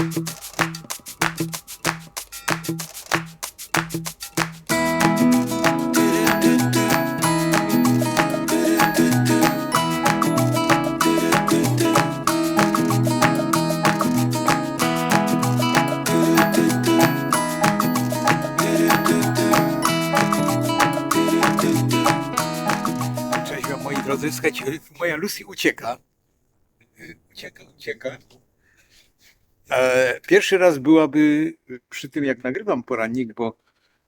Moi drodzy, słuchajcie, moja Lucy ucieka. Ucieka, ucieka. Pierwszy raz byłaby przy tym, jak nagrywam porannik, bo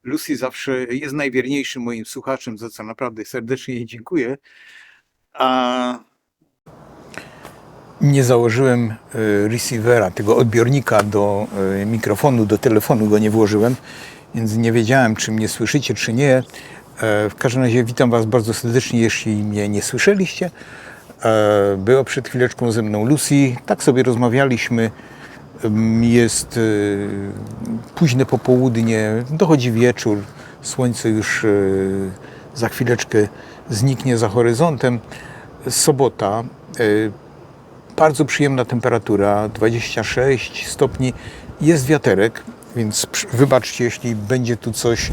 Lucy zawsze jest najwierniejszym moim słuchaczem, za co naprawdę serdecznie jej dziękuję. A nie założyłem e, receivera, tego odbiornika do e, mikrofonu, do telefonu go nie włożyłem, więc nie wiedziałem, czy mnie słyszycie, czy nie. E, W każdym razie witam Was bardzo serdecznie, jeśli mnie nie słyszeliście. Była przed chwileczką ze mną Lucy, tak sobie rozmawialiśmy. Jest e, późne popołudnie, dochodzi wieczór, słońce już e, za chwileczkę zniknie za horyzontem. Sobota, e, bardzo przyjemna temperatura, 26 stopni. Jest wiaterek, więc wybaczcie, jeśli będzie tu coś.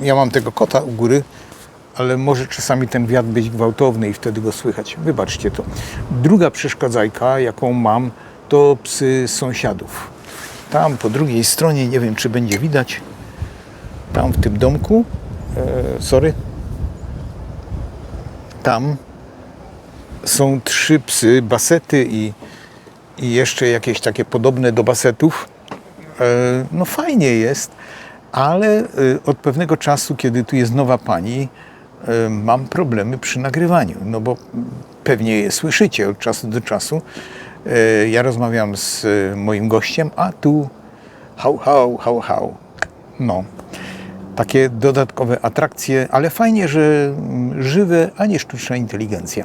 Ja mam tego kota u góry, ale może czasami ten wiatr być gwałtowny i wtedy go słychać. Wybaczcie to. Druga przeszkadzajka, jaką mam, to psy sąsiadów. Tam po drugiej stronie, nie wiem czy będzie widać, tam w tym domku, e, sorry, tam są trzy psy, basety i, i jeszcze jakieś takie podobne do basetów. E, No fajnie jest, ale e, od pewnego czasu, kiedy tu jest nowa pani, e, mam problemy przy nagrywaniu, no bo pewnie je słyszycie od czasu do czasu. E, Ja rozmawiam z e, moim gościem, a tu hał, hał, hał, hał. No, takie dodatkowe atrakcje, ale fajnie, że mm, żywe, a nie sztuczna inteligencja.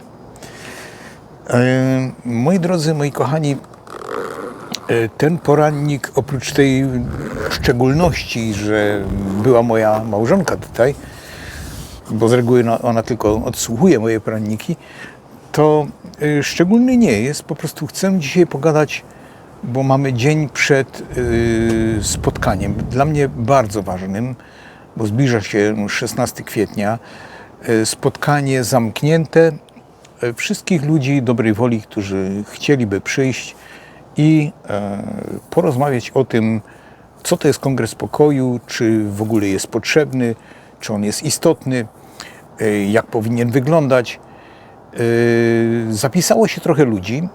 E, Moi drodzy, moi kochani, ten porannik, oprócz tej szczególności, że była moja małżonka tutaj, bo z reguły ona- tylko odsłuchuje moje poranniki, to szczególny nie jest. Po prostu chcę dzisiaj pogadać, bo mamy dzień przed e, spotkaniem, dla mnie bardzo ważnym, bo zbliża się 16 kwietnia. E, Spotkanie zamknięte wszystkich ludzi dobrej woli, którzy chcieliby przyjść i porozmawiać o tym, co to jest Kongres Pokoju, czy w ogóle jest potrzebny, czy on jest istotny, jak powinien wyglądać. E, Zapisało się trochę ludzi,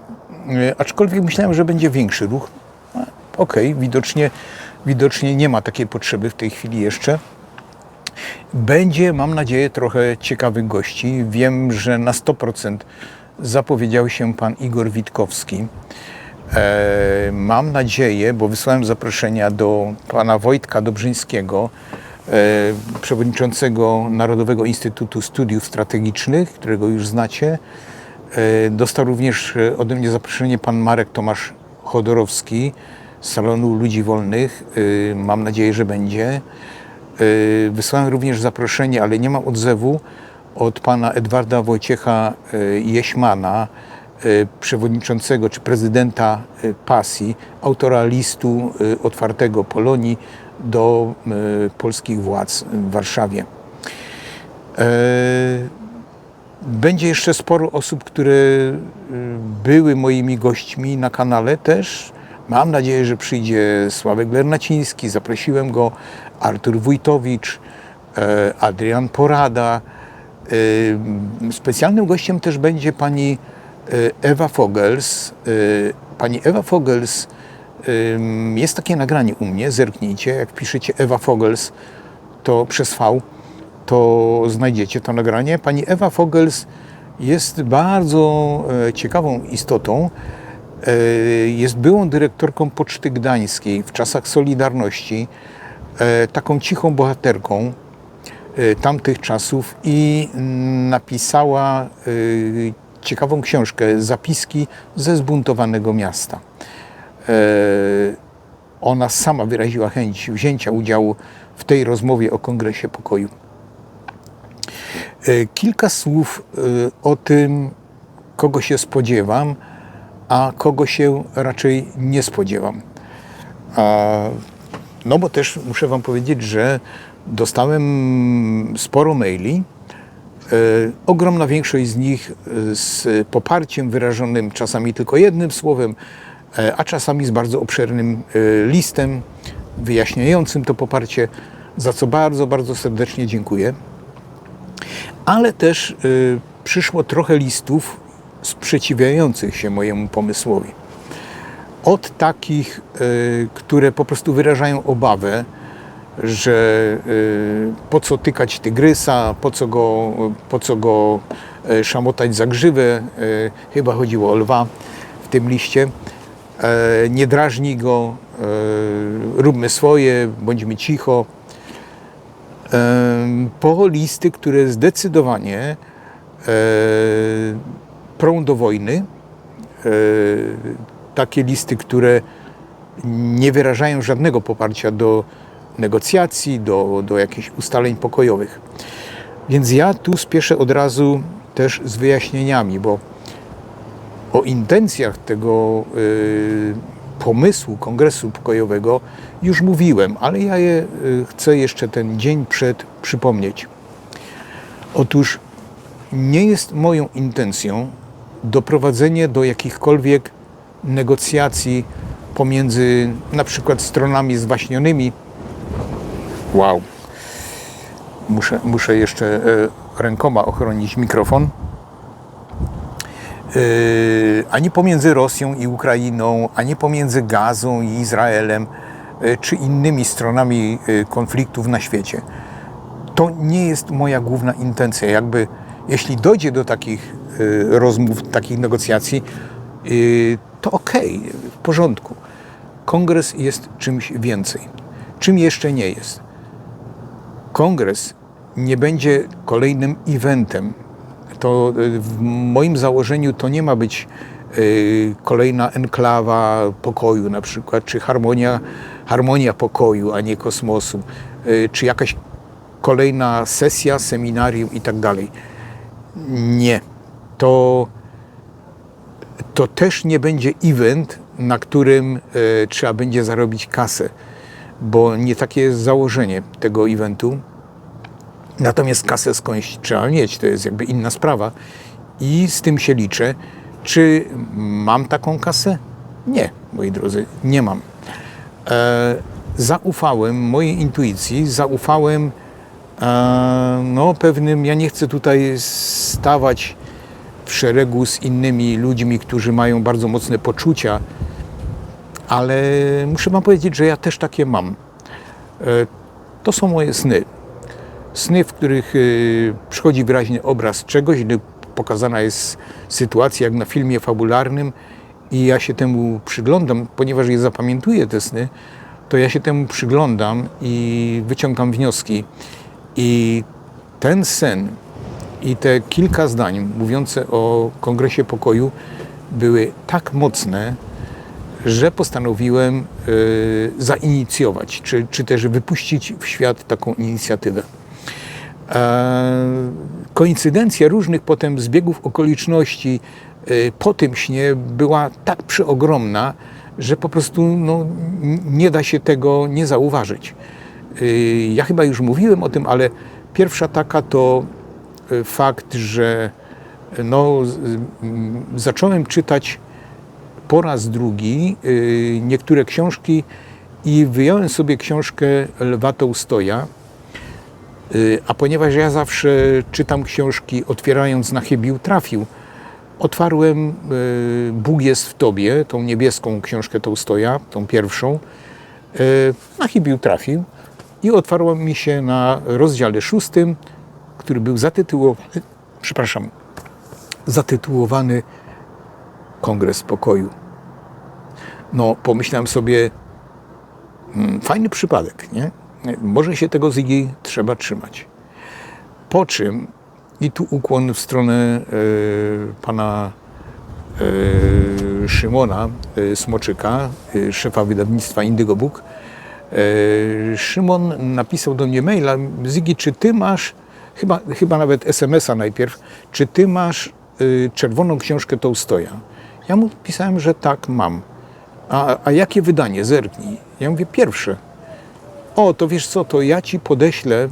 e, aczkolwiek myślałem, że będzie większy ruch. A, Okej, widocznie, widocznie nie ma takiej potrzeby w tej chwili jeszcze. Będzie, mam nadzieję, trochę ciekawych gości. Wiem, że na 100% zapowiedział się pan Igor Witkowski. E, mam nadzieję, bo wysłałem zaproszenia do pana Wojtka Dobrzyńskiego, przewodniczącego Narodowego Instytutu Studiów Strategicznych, którego już znacie. E, dostał również e, ode mnie zaproszenie pan Marek Tomasz Chodorowski z Salonu Ludzi Wolnych. E, mam nadzieję, że będzie. E, Wysłałem również zaproszenie, ale nie ma odzewu od pana Edwarda Wojciecha e, Jeśmana, e, przewodniczącego czy prezydenta e, PASI, autora listu e, otwartego Polonii do e, polskich władz w Warszawie. E, Będzie jeszcze sporo osób, które y, były moimi gośćmi na kanale też. Mam nadzieję, że przyjdzie Sławek Bernaciński, zaprosiłem go, Artur Wójtowicz, e, Adrian Porada. E, Specjalnym gościem też będzie pani e, Ewa Fogels. E, Pani Ewa Fogels, jest takie nagranie u mnie, zerknijcie, jak piszecie Ewa Fogels, to przez V, to znajdziecie to nagranie. Pani Ewa Fogels jest bardzo e, ciekawą istotą. E, Jest byłą dyrektorką Poczty Gdańskiej w czasach Solidarności, e, taką cichą bohaterką tamtych czasów i mm, napisała ciekawą książkę Zapiski ze zbuntowanego miasta. E, Ona sama wyraziła chęć wzięcia udziału w tej rozmowie o Kongresie Pokoju. E, Kilka słów e, o tym, kogo się spodziewam, a kogo się raczej nie spodziewam. No bo też muszę Wam powiedzieć, że dostałem sporo maili. Ogromna większość z nich z poparciem wyrażonym czasami tylko jednym słowem, a czasami z bardzo obszernym e, listem wyjaśniającym to poparcie, za co bardzo, bardzo serdecznie dziękuję. Ale też e, przyszło trochę listów sprzeciwiających się mojemu pomysłowi od takich, które po prostu wyrażają obawę, że po co tykać tygrysa, po co go, po co go szamotać za grzywę, chyba chodziło o lwa w tym liście, E, nie drażnij go, e, róbmy swoje, bądźmy cicho. E, Po listy, które zdecydowanie e, prą do wojny, e, takie listy, które nie wyrażają żadnego poparcia do negocjacji, do, do jakichś ustaleń pokojowych. Więc ja tu spieszę od razu też z wyjaśnieniami, bo o intencjach tego y, pomysłu kongresu pokojowego już mówiłem, ale ja je y, chcę jeszcze ten dzień przed przypomnieć. Otóż nie jest moją intencją doprowadzenie do jakichkolwiek negocjacji pomiędzy na przykład stronami zwaśnionymi. Wow. Muszę, muszę jeszcze e, rękoma ochronić mikrofon. E, ani pomiędzy Rosją i Ukrainą, ani pomiędzy Gazą i Izraelem, e, czy innymi stronami e, konfliktów na świecie. To nie jest moja główna intencja. Jakby, jeśli dojdzie do takich rozmów, takich negocjacji, to okej, w porządku. Kongres jest czymś więcej. Czym jeszcze nie jest? Kongres nie będzie kolejnym eventem. To y, w moim założeniu to nie ma być y, kolejna enklawa pokoju na przykład, czy harmonia, harmonia pokoju, a nie kosmosu, y, czy jakaś kolejna sesja, seminarium i tak dalej. Nie. To to też nie będzie event, na którym trzeba będzie zarobić kasę, bo nie takie jest założenie tego eventu. Natomiast kasę skądś trzeba mieć, to jest jakby inna sprawa i z tym się liczę. Czy mam taką kasę? Nie, moi drodzy, nie mam. E, zaufałem mojej intuicji, zaufałem e, no, pewnym, ja nie chcę tutaj stawać w szeregu z innymi ludźmi, którzy mają bardzo mocne poczucia, ale muszę Wam powiedzieć, że ja też takie mam. E, To są moje sny. Sny, w których e, przychodzi wyraźny obraz czegoś, gdy pokazana jest sytuacja jak na filmie fabularnym i ja się temu przyglądam, ponieważ je zapamiętuję te sny, to ja się temu przyglądam i wyciągam wnioski. I ten sen i te kilka zdań mówiące o Kongresie Pokoju były tak mocne, że postanowiłem y, zainicjować, czy, czy też wypuścić w świat taką inicjatywę. E, koincydencja różnych potem zbiegów okoliczności y, po tym śnie była tak przeogromna, że po prostu no, nie da się tego nie zauważyć. Y, Ja chyba już mówiłem o tym, ale pierwsza taka to fakt, że no, zacząłem czytać po raz drugi niektóre książki i wyjąłem sobie książkę Lwa Tołstoja. Y, A ponieważ ja zawsze czytam książki otwierając na chybił trafił, otwarłem y, Bóg jest w Tobie, tą niebieską książkę Tołstoja, tą pierwszą, y, na chybił trafił i otwarło mi się na rozdziale szóstym, który był zatytułowany, przepraszam, zatytułowany Kongres Pokoju. No, pomyślałem sobie, mm, fajny przypadek, nie? Może się tego Zygi trzeba trzymać. Po czym, i tu ukłon w stronę e, pana e, Szymona e, Smoczyka, szefa wydawnictwa Indygo Book, e, Szymon napisał do mnie maila, Zygi, czy ty masz, chyba, chyba nawet SMS-a najpierw, czy ty masz y, czerwoną książkę Tołstoja? Ja mu pisałem, że tak, mam. A, a jakie wydanie? Zerknij. Ja mówię, pierwsze. O, to wiesz co, to ja ci podeślę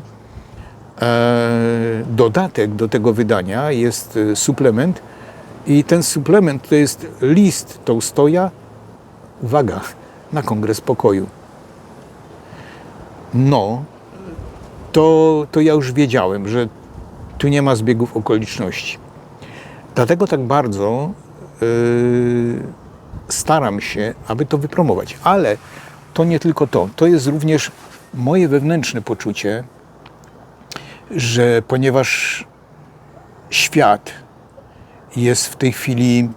e, dodatek do tego wydania, jest e, suplement i ten suplement to jest list Tołstoja, uwaga, na Kongres Pokoju. No, to, to ja już wiedziałem, że tu nie ma zbiegów okoliczności. Dlatego tak bardzo yy, staram się, aby to wypromować. Ale to nie tylko to. To jest również moje wewnętrzne poczucie, że ponieważ świat jest w tej chwili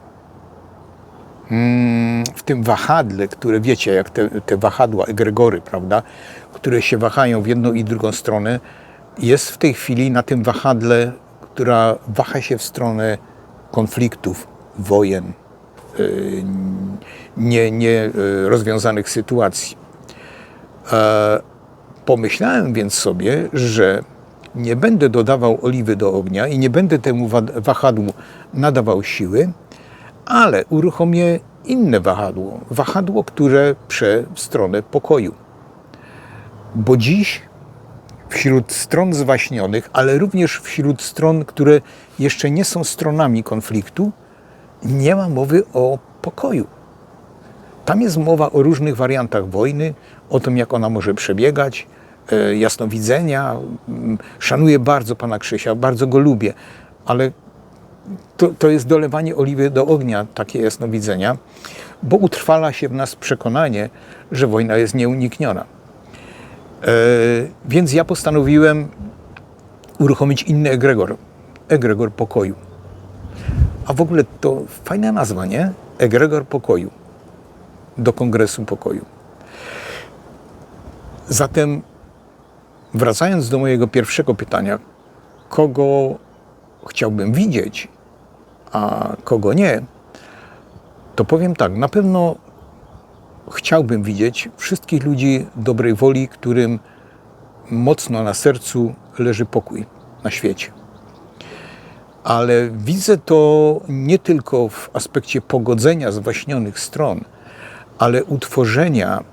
mm, w tym wahadle, które wiecie, jak te, te wahadła, egregory, prawda, które się wahają w jedną i drugą stronę, jest w tej chwili na tym wahadle, która waha się w stronę konfliktów, wojen, yy, nie, nie yy, rozwiązanych sytuacji. Pomyślałem więc sobie, że nie będę dodawał oliwy do ognia i nie będę temu wa- wahadłu nadawał siły, ale uruchomię inne wahadło. Wahadło, które prze stronę pokoju. Bo dziś wśród stron zwaśnionych, ale również wśród stron, które jeszcze nie są stronami konfliktu, nie ma mowy o pokoju. Tam jest mowa o różnych wariantach wojny, o tym, jak ona może przebiegać, jasnowidzenia. Mm, Szanuję bardzo pana Krzysia, bardzo go lubię, ale to, to jest dolewanie oliwy do ognia, takie jasnowidzenia, bo utrwala się w nas przekonanie, że wojna jest nieunikniona. E, więc ja postanowiłem uruchomić inny egregor, egregor pokoju. A w ogóle to fajna nazwa, nie? Egregor pokoju do Kongresu Pokoju. Zatem, wracając do mojego pierwszego pytania, kogo chciałbym widzieć, a kogo nie, to powiem tak, na pewno chciałbym widzieć wszystkich ludzi dobrej woli, którym mocno na sercu leży pokój na świecie. Ale widzę to nie tylko w aspekcie pogodzenia zwaśnionych stron, ale utworzenia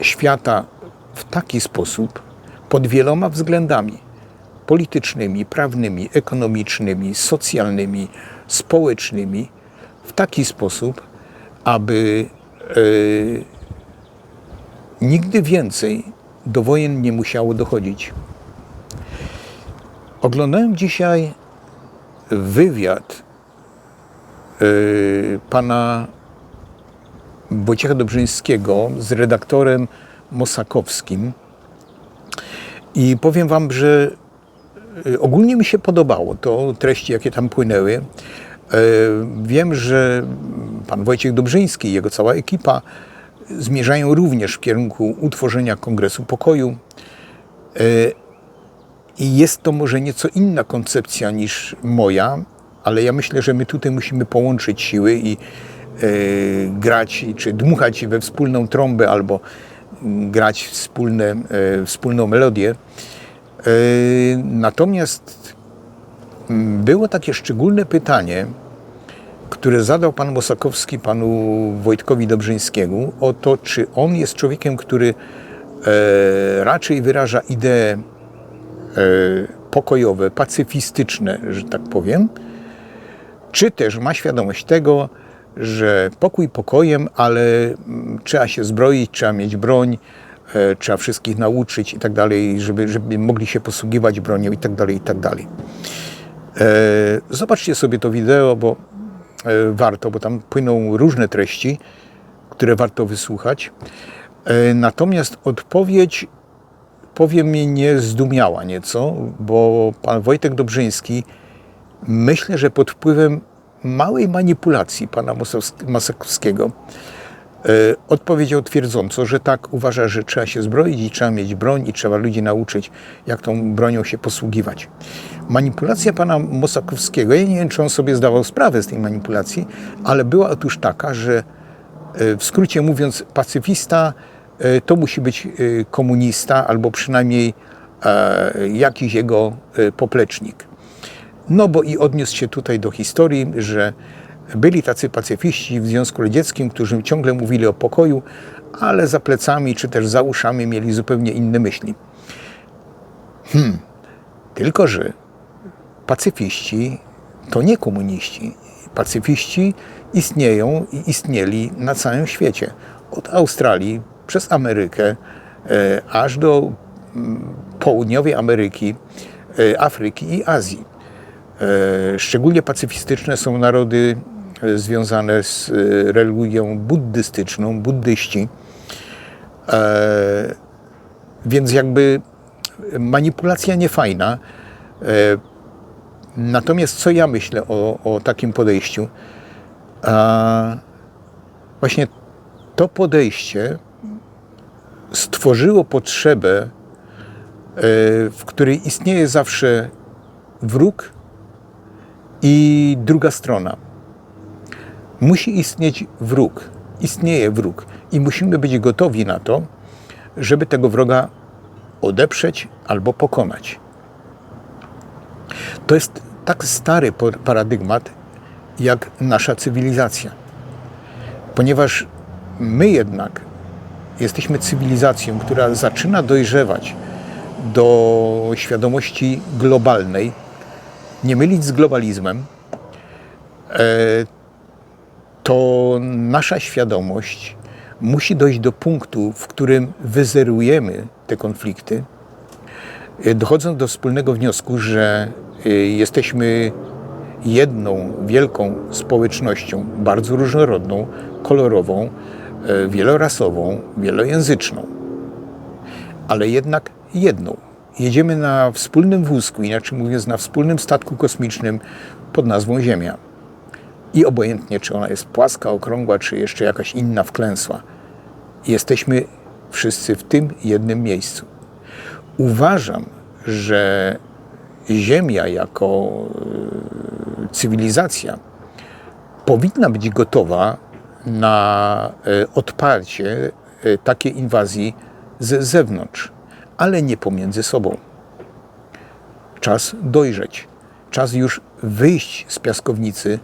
świata w taki sposób pod wieloma względami politycznymi, prawnymi, ekonomicznymi, socjalnymi, społecznymi w taki sposób, aby e, nigdy więcej do wojen nie musiało dochodzić. Oglądałem dzisiaj wywiad e, pana Wojciecha Dobrzyńskiego z redaktorem Mosakowskim i powiem wam, że y, ogólnie mi się podobało to treści, jakie tam płynęły. E, Wiem, że pan Wojciech Dobrzyński i jego cała ekipa zmierzają również w kierunku utworzenia Kongresu Pokoju. E, I jest to może nieco inna koncepcja niż moja, ale ja myślę, że my tutaj musimy połączyć siły i grać, czy dmuchać we wspólną trąbę, albo grać wspólne, e, wspólną melodię. E, Natomiast mm, było takie szczególne pytanie, które zadał pan Mosakowski panu Wojtkowi Dobrzyńskiemu o to, czy on jest człowiekiem, który e, raczej wyraża idee pokojowe, pacyfistyczne, że tak powiem, czy też ma świadomość tego, że pokój pokojem, ale mm, trzeba się zbroić, trzeba mieć broń, e, trzeba wszystkich nauczyć i tak dalej, żeby, żeby mogli się posługiwać bronią i tak dalej, i tak dalej. E, Zobaczcie sobie to wideo, bo e, warto, bo tam płyną różne treści, które warto wysłuchać. Natomiast odpowiedź, powiem, mnie zdumiała nieco, bo pan Wojtek Dobrzyński myślę, że pod wpływem małej manipulacji pana Masakowskiego e, odpowiedział twierdząco, że tak uważa, że trzeba się zbroić i trzeba mieć broń i trzeba ludzi nauczyć, jak tą bronią się posługiwać. Manipulacja pana Mosakowskiego, ja nie wiem, czy on sobie zdawał sprawę z tej manipulacji, ale była otóż taka, że e, w skrócie mówiąc, pacyfista e, to musi być komunista albo przynajmniej jakiś jego poplecznik. No bo i odniósł się tutaj do historii, że Byli tacy pacyfiści w Związku Radzieckim, którzy ciągle mówili o pokoju, ale za plecami czy też za uszami mieli zupełnie inne myśli. Hmm. Tylko, że pacyfiści to nie komuniści. Pacyfiści istnieją i istnieli na całym świecie. Od Australii przez Amerykę e, aż do mm, południowej Ameryki, e, Afryki i Azji. E, Szczególnie pacyfistyczne są narody e, związane z e, religią buddystyczną, buddyści. Więc jakby manipulacja niefajna. Natomiast co ja myślę o, o takim podejściu? A właśnie to podejście stworzyło potrzebę, w której istnieje zawsze wróg i druga strona. Musi istnieć wróg, istnieje wróg i musimy być gotowi na to, żeby tego wroga odeprzeć albo pokonać. To jest tak stary paradygmat jak nasza cywilizacja. Ponieważ my jednak jesteśmy cywilizacją, która zaczyna dojrzewać do świadomości globalnej, nie mylić z globalizmem, e, to nasza świadomość musi dojść do punktu, w którym wyzerujemy te konflikty, e, dochodząc do wspólnego wniosku, że e, jesteśmy jedną wielką społecznością, bardzo różnorodną, kolorową, wielorasową, wielojęzyczną, ale jednak jedną. Jedziemy na wspólnym wózku, inaczej mówiąc, na wspólnym statku kosmicznym pod nazwą Ziemia. I obojętnie, czy ona jest płaska, okrągła, czy jeszcze jakaś inna wklęsła, jesteśmy wszyscy w tym jednym miejscu. Uważam, że Ziemia jako e, cywilizacja powinna być gotowa na e, odparcie e, takiej inwazji z zewnątrz, ale nie pomiędzy sobą. Czas dojrzeć, czas już wyjść z piaskownicy,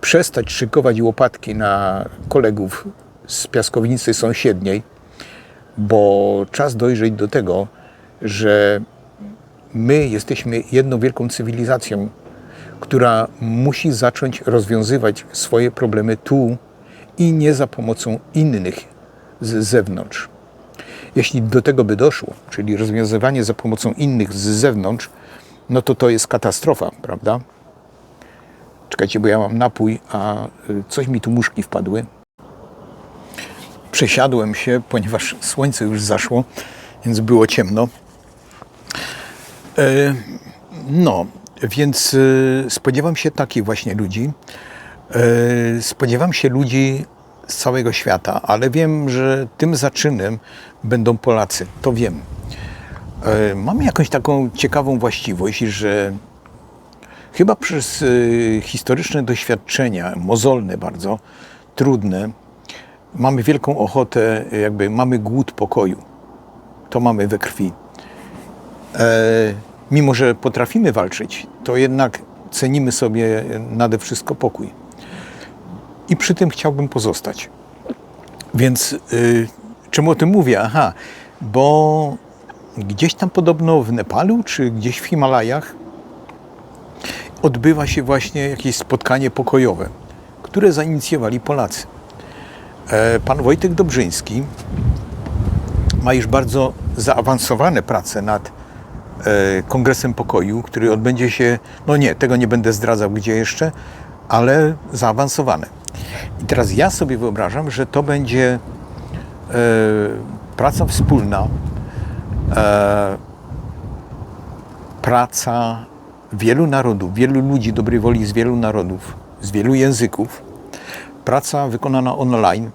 przestać szykować łopatki na kolegów z piaskownicy sąsiedniej, bo czas dojrzeć do tego, że my jesteśmy jedną wielką cywilizacją, która musi zacząć rozwiązywać swoje problemy tu i nie za pomocą innych z zewnątrz. Jeśli do tego by doszło, czyli rozwiązywanie za pomocą innych z zewnątrz, no to to jest katastrofa, prawda? Czekajcie, bo ja mam napój, a y, coś mi tu muszki wpadły. Przesiadłem się, ponieważ słońce już zaszło, więc było ciemno. E, No, więc e, spodziewam się takich właśnie ludzi. E, Spodziewam się ludzi z całego świata, ale wiem, że tym zaczynem będą Polacy. To wiem. E, Mam jakąś taką ciekawą właściwość, że chyba przez e, historyczne doświadczenia, mozolne bardzo, trudne, mamy wielką ochotę, jakby mamy głód pokoju. To mamy we krwi e, mimo że potrafimy walczyć, to jednak cenimy sobie nade wszystko pokój. I przy tym chciałbym pozostać. Więc y, czemu o tym mówię? Aha, bo gdzieś tam podobno w Nepalu, czy gdzieś w Himalajach odbywa się właśnie jakieś spotkanie pokojowe, które zainicjowali Polacy. E, pan Wojtek Dobrzyński ma już bardzo zaawansowane prace nad e, Kongresem Pokoju, który odbędzie się, no nie, tego nie będę zdradzał gdzie jeszcze, ale zaawansowane. I teraz ja sobie wyobrażam, że to będzie e, praca wspólna, e, praca wielu narodów, wielu ludzi dobrej woli z wielu narodów, z wielu języków, praca wykonana online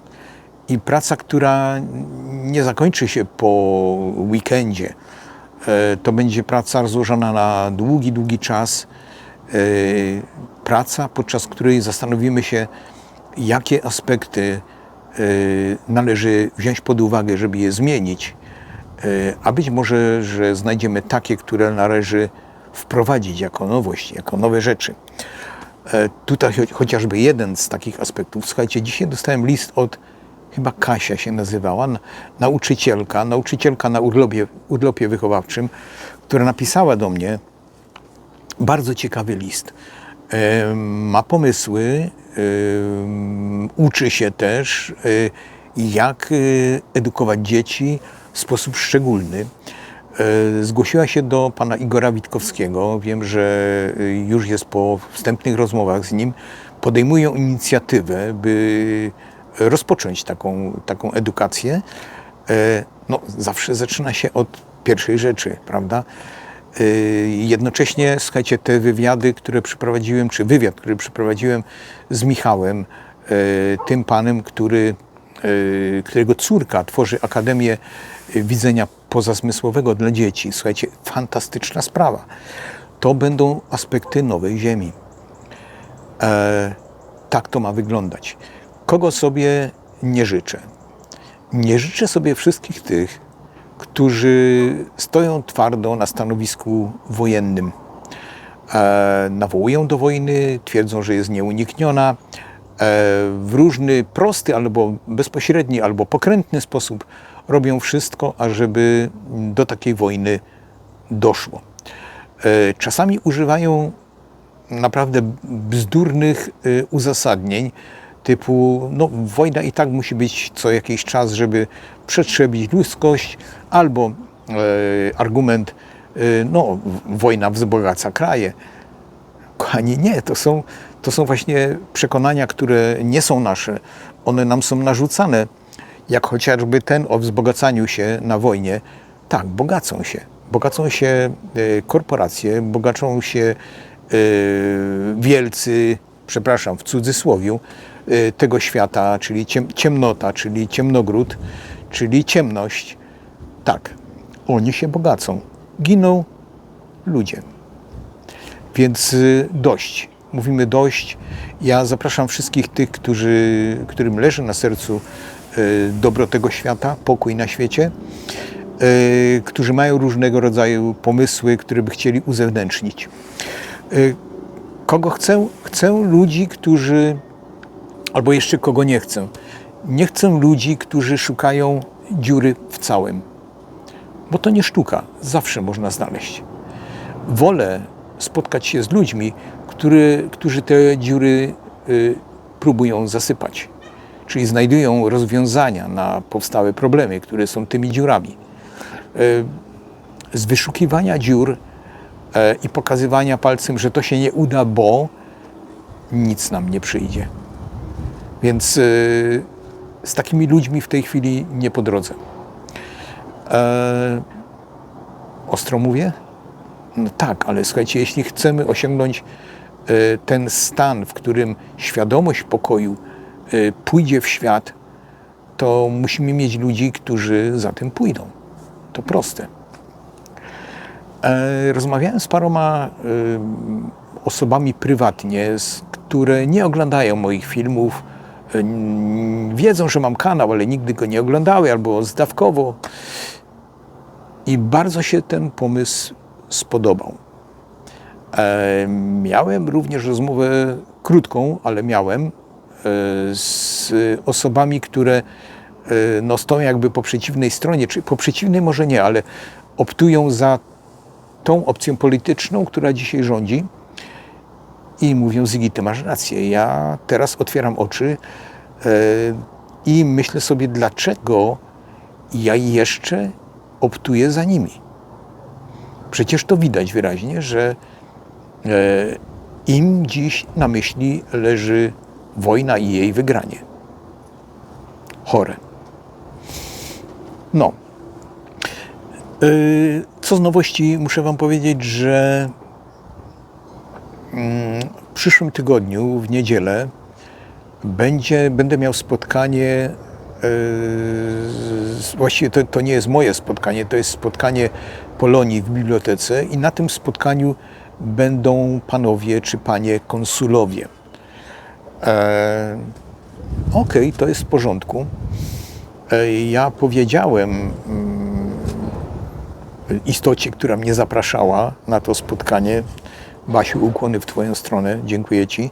i praca, która nie zakończy się po weekendzie. E, To będzie praca rozłożona na długi, długi czas. E, Praca, podczas której zastanowimy się, jakie aspekty e, należy wziąć pod uwagę, żeby je zmienić, E, a być może, że znajdziemy takie, które należy wprowadzić jako nowość, jako nowe rzeczy. E, Tutaj cho- chociażby jeden z takich aspektów. Słuchajcie, dzisiaj dostałem list od chyba Kasia się nazywała, nauczycielka, nauczycielka na urlopie, urlopie wychowawczym, która napisała do mnie bardzo ciekawy list. Ma pomysły, uczy się też, e, jak e, edukować dzieci w sposób szczególny. E, Zgłosiła się do pana Igora Witkowskiego. Wiem, że e, już jest po wstępnych rozmowach z nim. Podejmują inicjatywę, by rozpocząć taką, taką edukację. E, No, zawsze zaczyna się od pierwszej rzeczy, prawda? E, Jednocześnie, słuchajcie, te wywiady, które przeprowadziłem, czy wywiad, który przeprowadziłem z Michałem, e, tym panem, który, e, którego córka tworzy Akademię Widzenia Pozazmysłowego dla dzieci. Słuchajcie, fantastyczna sprawa. To będą aspekty nowej Ziemi. E, tak to ma wyglądać. Kogo sobie nie życzę? Nie życzę sobie wszystkich tych, którzy stoją twardo na stanowisku wojennym. E, nawołują do wojny, twierdzą, że jest nieunikniona. E, w różny prosty albo bezpośredni, albo pokrętny sposób robią wszystko, ażeby do takiej wojny doszło. E, czasami używają naprawdę bzdurnych y, uzasadnień, typu no, wojna i tak musi być co jakiś czas, żeby przetrzebić ludzkość, albo e, argument, y, no, wojna wzbogaca kraje. Kochani, nie, to są, to są właśnie przekonania, które nie są nasze. One nam są narzucane, jak chociażby ten o wzbogacaniu się na wojnie. Tak, bogacą się. Bogacą się e, korporacje, bogacą się e, wielcy, przepraszam, w cudzysłowiu, e, tego świata, czyli ciem, ciemnota, czyli ciemnogród, czyli ciemność. Tak, oni się bogacą. Giną ludzie. Więc y, dość. Mówimy dość. Ja zapraszam wszystkich tych, którzy, którym leży na sercu y, dobro tego świata, pokój na świecie, y, którzy mają różnego rodzaju pomysły, które by chcieli uzewnętrznić. Y, Kogo chcę? Chcę ludzi, którzy, albo jeszcze kogo nie chcę. Nie chcę ludzi, którzy szukają dziury w całym, bo to nie sztuka, zawsze można znaleźć wolę spotkać się z ludźmi, który, którzy te dziury y, próbują zasypać. Czyli znajdują rozwiązania na powstałe problemy, które są tymi dziurami. Y, z wyszukiwania dziur y, i pokazywania palcem, że to się nie uda, bo nic nam nie przyjdzie. Więc y, z takimi ludźmi w tej chwili nie po drodze. E, ostro mówię? No tak, ale słuchajcie, jeśli chcemy osiągnąć e, ten stan, w którym świadomość pokoju e, pójdzie w świat, to musimy mieć ludzi, którzy za tym pójdą. To proste. E, Rozmawiałem z paroma osobami prywatnie, z- które nie oglądają moich filmów. Wiedzą, że mam kanał, ale nigdy go nie oglądały albo zdawkowo. I bardzo się ten pomysł spodobał. E, miałem również rozmowę krótką, ale miałem e, z osobami, które e, no, stoją jakby po przeciwnej stronie, czy po przeciwnej może nie, ale optują za tą opcją polityczną, która dzisiaj rządzi i mówią, Zygi, ty masz rację. Ja teraz otwieram oczy e, i myślę sobie, dlaczego ja jeszcze optuję za nimi. Przecież to widać wyraźnie, że e, im dziś na myśli leży wojna i jej wygranie. Chore. No. E, Co z nowości muszę Wam powiedzieć, że w przyszłym tygodniu, w niedzielę, będzie, będę miał spotkanie. z- Właściwie to, to nie jest moje spotkanie, to jest spotkanie Polonii w bibliotece, i na tym spotkaniu będą panowie czy panie konsulowie. E, Okej, to jest w porządku. E, Ja powiedziałem mm, istocie, która mnie zapraszała na to spotkanie, Basiu, ukłony w Twoją stronę. Dziękuję Ci,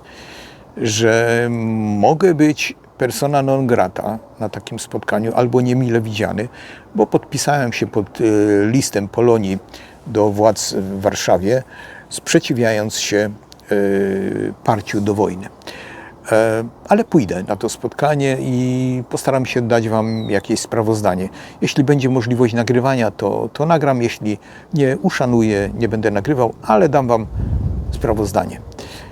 że mogę być persona non grata na takim spotkaniu albo niemile widziany, bo podpisałem się pod y, listem Polonii do władz w Warszawie, sprzeciwiając się y, parciu do wojny. E, Ale pójdę na to spotkanie i postaram się dać Wam jakieś sprawozdanie. Jeśli będzie możliwość nagrywania, to, to nagram. Jeśli nie, uszanuję, nie będę nagrywał, ale dam Wam sprawozdanie.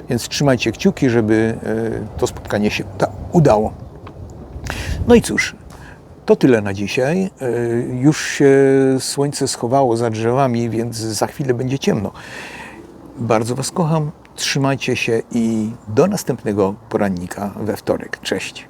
Więc trzymajcie kciuki, żeby e, to spotkanie się uda- udało. No i cóż, to tyle na dzisiaj. E, Już się słońce schowało za drzewami, więc za chwilę będzie ciemno. Bardzo Was kocham, trzymajcie się i do następnego porannika we wtorek. Cześć.